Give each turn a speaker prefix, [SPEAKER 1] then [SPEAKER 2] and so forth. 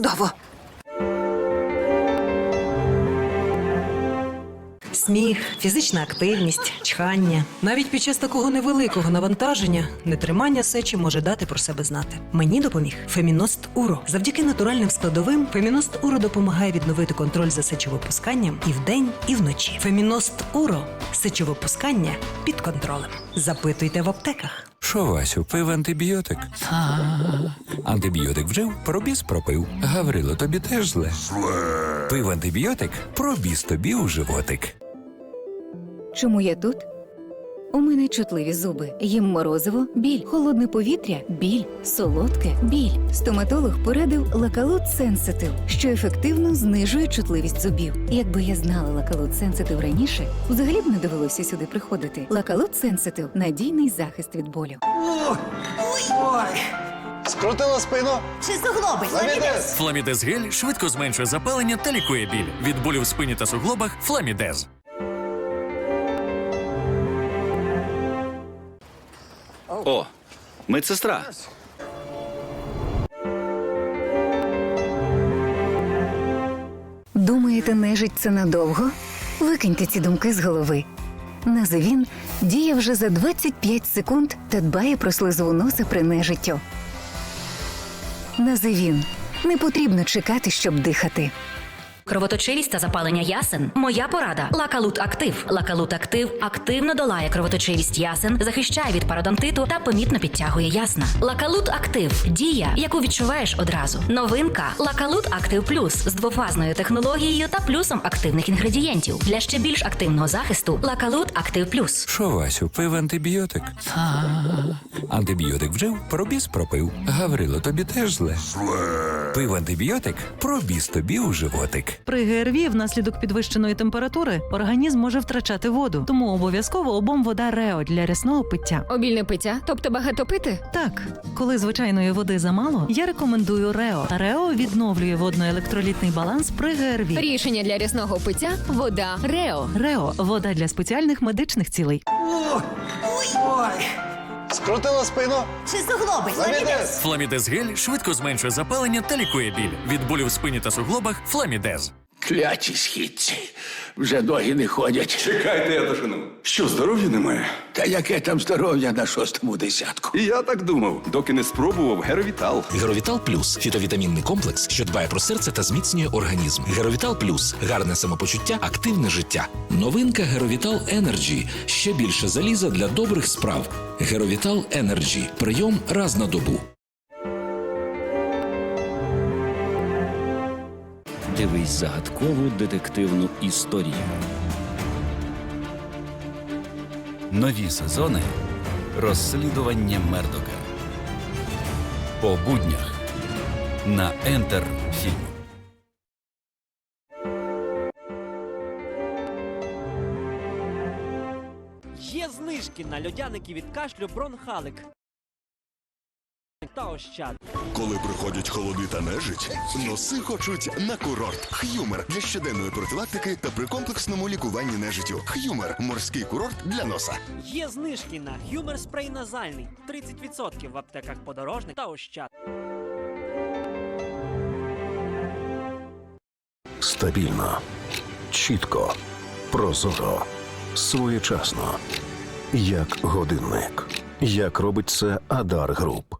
[SPEAKER 1] Чудово.
[SPEAKER 2] Сміх, фізична активність, чхання. Навіть під час такого невеликого навантаження нетримання сечі може дати про себе знати. Мені допоміг Феміност Уро. Завдяки натуральним складовим Феміност Уро допомагає відновити контроль за сечовипусканням і вдень, і вночі. Феміност Уро сечовипускання під контролем. Запитуйте в аптеках.
[SPEAKER 3] Що, Васю, пив антибіотик? Антибіотик вжив, пробіс пропив. Гаврило, тобі теж зле. Пив антибіотик, пробіс тобі у животик.
[SPEAKER 4] Чому я тут? У мене чутливі зуби. Їм морозиво, біль, холодне повітря, біль, солодке, біль. Стоматолог порадив лакалут сенситив, що ефективно знижує чутливість зубів. Якби я знала лакалут сенситив раніше, взагалі б не довелося сюди приходити. Лакалут сенситив надійний захист від болю.
[SPEAKER 5] Скрутила спину.
[SPEAKER 1] Чи суглоби?
[SPEAKER 5] Ламідес.
[SPEAKER 6] Фламідез гель швидко зменшує запалення та лікує біль. Від болю в спині та суглобах Фламідез.
[SPEAKER 7] О, медсестра.
[SPEAKER 4] Думаєте, нежить це надовго? Викиньте ці думки з голови. Називін діє вже за 25 секунд та дбає про слизову носа при нежиттю. Називін. Не потрібно чекати, щоб дихати.
[SPEAKER 8] Кровоточивість та запалення ясен. Моя порада. Лакалут Актив. Лакалут Актив активно долає кровоточивість ясен, захищає від пародонтиту та помітно підтягує ясна. Лакалут Актив дія, яку відчуваєш одразу. Новинка Лакалут Актив Плюс з двофазною технологією та плюсом активних інгредієнтів. Для ще більш активного захисту Лакалут Актив Плюс.
[SPEAKER 3] Що, Васю, пив антибіотик? Антибіотик вжив, пробіс пропив. Гаврило, тобі теж зле. Пив антибіотик, пробіс тобі у животик.
[SPEAKER 2] При ГРВІ внаслідок підвищеної температури організм може втрачати воду, тому обов'язково обом вода Рео для рясного пиття.
[SPEAKER 9] Обільне пиття, тобто багато пити?
[SPEAKER 2] Так, коли звичайної води замало, я рекомендую Рео. Рео відновлює водно-електролітний баланс при ГРВІ.
[SPEAKER 9] Рішення для рясного пиття вода Рео.
[SPEAKER 2] Рео вода для спеціальних медичних цілей.
[SPEAKER 5] Скрутила спину.
[SPEAKER 1] Чи суглоби?
[SPEAKER 5] Фламідез.
[SPEAKER 6] Фламідез гель швидко зменшує запалення та лікує біль. Від болю в спині та суглобах Фламідез.
[SPEAKER 10] Кляті східці. Вже ноги не ходять.
[SPEAKER 11] Чекайте, я дожену. Що, здоров'я немає?
[SPEAKER 10] Та яке там здоров'я на шостому десятку?
[SPEAKER 11] І я так думав, доки не спробував Геровітал.
[SPEAKER 12] Геровітал Плюс фітовітамінний комплекс, що дбає про серце та зміцнює організм. Геровітал Плюс гарне самопочуття, активне життя. Новинка Геровітал Енерджі. Ще більше заліза для добрих справ. Геровітал Енерджі. Прийом раз на добу.
[SPEAKER 7] Дивись загадкову детективну історію. Нові сезони розслідування Мердока. По буднях на Ентер Фільм.
[SPEAKER 13] Є знижки на льодяники від кашлю Бронхалик. Та ощад.
[SPEAKER 11] Коли приходять холоди та нежить, носи хочуть на курорт. Х'юмер для щоденної профілактики та при комплексному лікуванні нежиттю. Х'юмер морський курорт для носа.
[SPEAKER 13] Є знижки на Humor спрей назальний. 30% в аптеках подорожник та ощад.
[SPEAKER 5] Стабільно, чітко, прозоро, своєчасно. Як годинник. Як робить це Адар Груп.